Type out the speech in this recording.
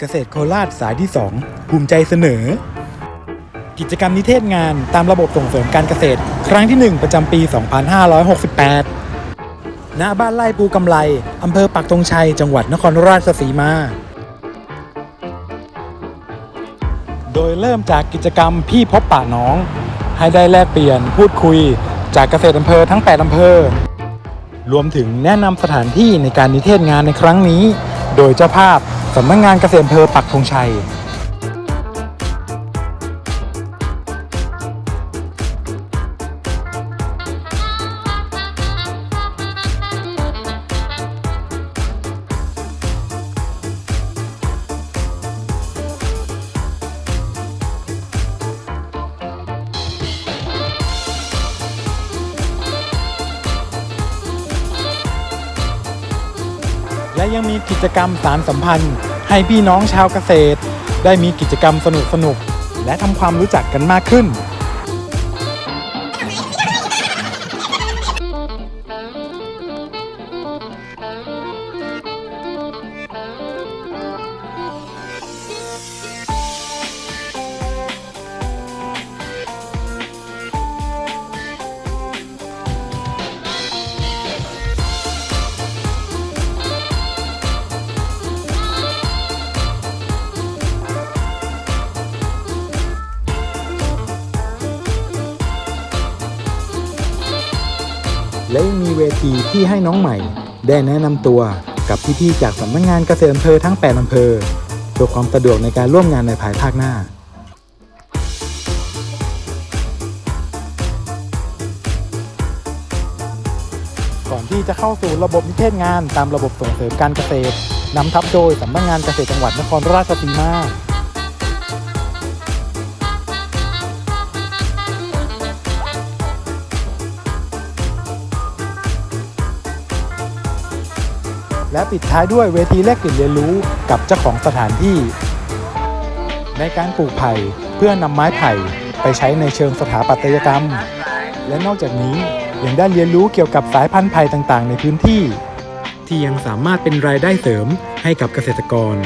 เกษตรโคราชสายที่ 2 ภูมิใจเสนอ กิจกรรมนิเทศงานตามระบบส่งเสริมการเกษตร ครั้งที่ 1 ประจำปี 2568 ณ บ้านไร่ปูกำไลอำเภอปักธงชัย จังหวัดนครราชสีมา โดยเริ่มจากกิจกรรมพี่พบป่าน้อง ให้ได้แลกเปลี่ยนพูดคุย จากเกษตรอำเภอทั้ง 8อำเภอ รวมถึงแนะนำสถานที่ในการนิเทศงานในครั้งนี้ โดยเจ้าภาพ สำนักงงานเกษตรอำเภอปักธงชัย และยังมีกิจกรรมสารสัมพันธ์ ให้พี่น้องชาวเกษตร ได้มีกิจกรรมสนุกสนุกและทำความรู้จักกันมากขึ้น และยังมีเวทีที่ให้น้องใหม่ ได้แนะนำตัวกับพี่ๆจากสำนักงานเกษตรอำเภอทั้ง 8อำเภอเพื่อความสะดวกในการร่วมงานในภายภาคหน้าก่อนที่จะเข้าสู่ระบบนิเทศงานตามระบบส่งเสริมการเกษตรนำทัพโดยสำนักงานเกษตรจังหวัดนครราชสีมา และปิดท้ายด้วยเวทีแลกเปลี่ยนเรียนรู้กับเจ้าของสถานที่ ในการปลูกไผ่เพื่อนำไม้ไผ่ไปใช้ในเชิงสถาปัตยกรรม และนอกจากนี้ยังได้เรียนรู้เกี่ยวกับสายพันธุ์ไผ่ต่างๆ ในพื้นที่ ที่ยังสามารถเป็นรายได้เสริมให้กับเกษตรกร